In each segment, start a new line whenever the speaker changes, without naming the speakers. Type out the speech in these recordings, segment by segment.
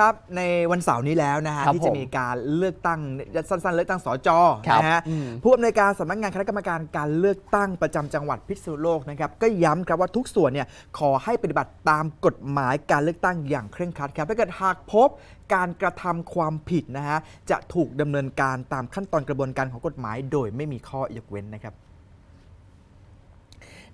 ครับในวันเสาร์นี้แล้วนะฮะ
ครับ
ที่จะ
ผม
มีการเลือกตั้งสั้นๆ เลือกตั้งสจ
ครับ
นะฮะ
อืม
ผู้อำนวยการสำนักงานคณะกรรมการการเลือกตั้งประจำจังหวัดพิษณุโลกนะครับก็ย้ำครับว่าทุกส่วนเนี่ยขอให้ปฏิบัติตามกฎหมายการเลือกตั้งอย่างเคร่งครัดครับถ้าเกิดหากพบการกระทำความผิดนะฮะจะถูกดำเนินการตามขั้นตอนกระบวนการของกฎหมาย โดยไม่มีข้อยกเว้นนะครับ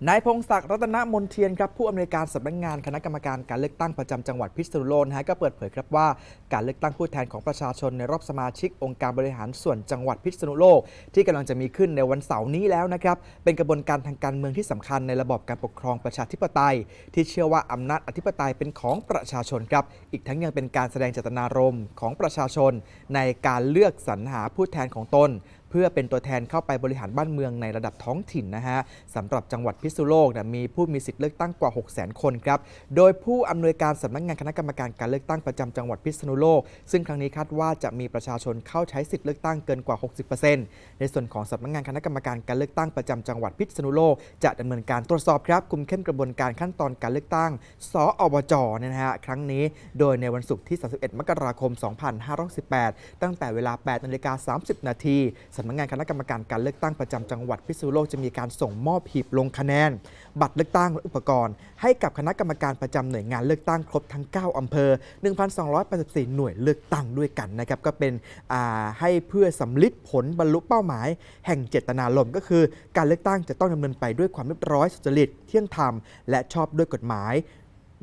นายพงศักดิ์รัตนมนเทียนครับผู้อำนวยการสำนักงานคณะกรรมการการเลือกตั้งประจำจังหวัดพิษณุโลกนะฮะก็เปิดเผยครับว่าการเลือกตั้งผู้แทนของประชาชนในรอบสมาชิกองค์การบริหารส่วนจังหวัดพิษณุโลก ที่กำลังจะมีขึ้นในวันเสาร์นี้แล้วนะครับเป็นกระบวนการทางการเมืองที่สำคัญในระบอบการปกครองประชาธิปไตย ที่เชื่อว่าอำนาจอธิปไตยเป็นของประชาชนครับอีกทั้งยังเป็นการแสดงเจตนารมณ์ของประชาชน ในการเลือกสรรหาผู้แทนของตน เพื่อเป็นตัวแทนเข้าไปบริหารบ้านเมืองในระดับท้องถิ่นนะฮะสำหรับจังหวัดพิษณุโลกนะมีผู้มีสิทธิ์เลือกตั้งกว่า 6 0 0 0 0 คนครับ โดยผู้อำนวยการสำนักงานคณะกรรมการการเลือกตั้งประจำจังหวัดพิษณุโลก ซึ่งครั้งนี้คาดว่าจะมีประชาชนเข้าใช้สิทธิ์เลือกตั้งเกินกว่า 60%ในส่วนของสำนักงานคณะกรรมการการเลือกตั้งประจำจังหวัดพิษณุโลกจะดำเนินการตรวจสอบครับคุมเข้มกระบวนการขั้นตอนการเลือกตั้ง สอบจเนี่ยนะฮะครั้งนี้ โดยในวันศุกร์ที่ 31 มกราคม 2518 ตั้งแต่เวลา 8นาฬิกา30 นาทีสำนักงานคณะกรรมการการเลือกตั้งประจำจังหวัดพิษณุโลกจะมีการส่งมอบหีบลงคะแนน บัตรเลือกตั้งและอุปกรณ์ ให้กับคณะกรรมการประจำหน่วยงานเลือกตั้งครบทั้ง 9อำเภอ 1,284 หน่วยเลือกตั้งด้วยกันนะครับก็เป็นให้เพื่อสำลิดผลบรรลุเป้าหมาย แห่งเจตนารมณ์ก็คือ การเลือกตั้งจะต้องดำเนินไปด้วยความเรียบร้อยสุจริตเที่ยงธรรมและชอบด้วยกฎหมาย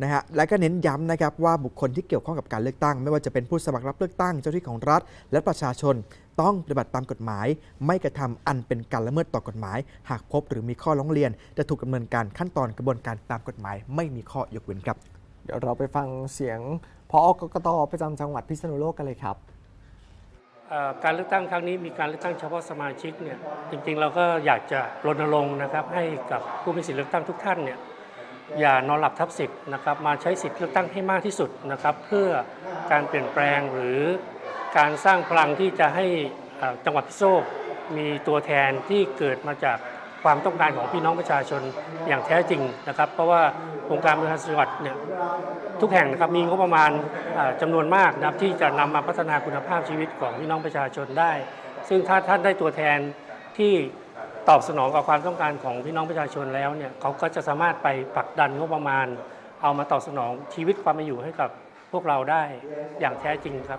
นะฮะและก็เน้นย้ำนะครับว่าบุคคลที่เกี่ยวข้องกับการเลือกตั้ง ไม่ว่าจะเป็นผู้สมัครรับเลือกตั้งเจ้าหน้าที่ของรัฐ และประชาชนต้องปฏิบัติตามกฎหมาย ไม่กระทำอันเป็นการละเมิดต่อกฎหมาย หากพบหรือมีข้อร้องเรียน จะถูกดำเนินการขั้นตอนกระบวนการตามกฎหมาย ไม่มีข้อยกเว้นครับ
เดี๋ยวเราไปฟังเสียงพอกกตประจำจังหวัดพิษณุโลกกันเลยครับ
เอ่อการเลือกตั้งครั้งนี้มีการเลือกตั้งเฉพาะสมาชิกเนี่ยจริงๆ เราก็อยากจะรณรงค์นะครับให้กับผู้มีสิทธิเลือกตั้งทุกท่านเนี่ย อย่านอนหลับทับสิทธิ์นะครับมาใช้สิทธิ์เลือกตั้งให้มากที่สุดนะครับเพื่อการเปลี่ยนแปลงหรือการสร้างพลังที่จะให้จังหวัดพิษณุโลกมีตัวแทนที่เกิดมาจากความต้องการของพี่น้องประชาชนอย่างแท้จริงนะครับ เพราะว่าองค์การบริหารจังหวัดเนี่ยทุกแห่งนะครับมีงบประมาณจำานวนมากนะครับที่จะนำมาพัฒนาคุณภาพชีวิตของพี่น้องประชาชนได้ ซึ่งถ้าท่านได้ตัวแทนที่ ตอบสนองกับความต้องการของพี่น้องประชาชนแล้วเนี่ยเขาก็จะสามารถไปผลักดันงบประมาณ เอามาตอบสนองชีวิตความเป็นอยู่ให้กับพวกเราได้อย่างแท้จริงครับ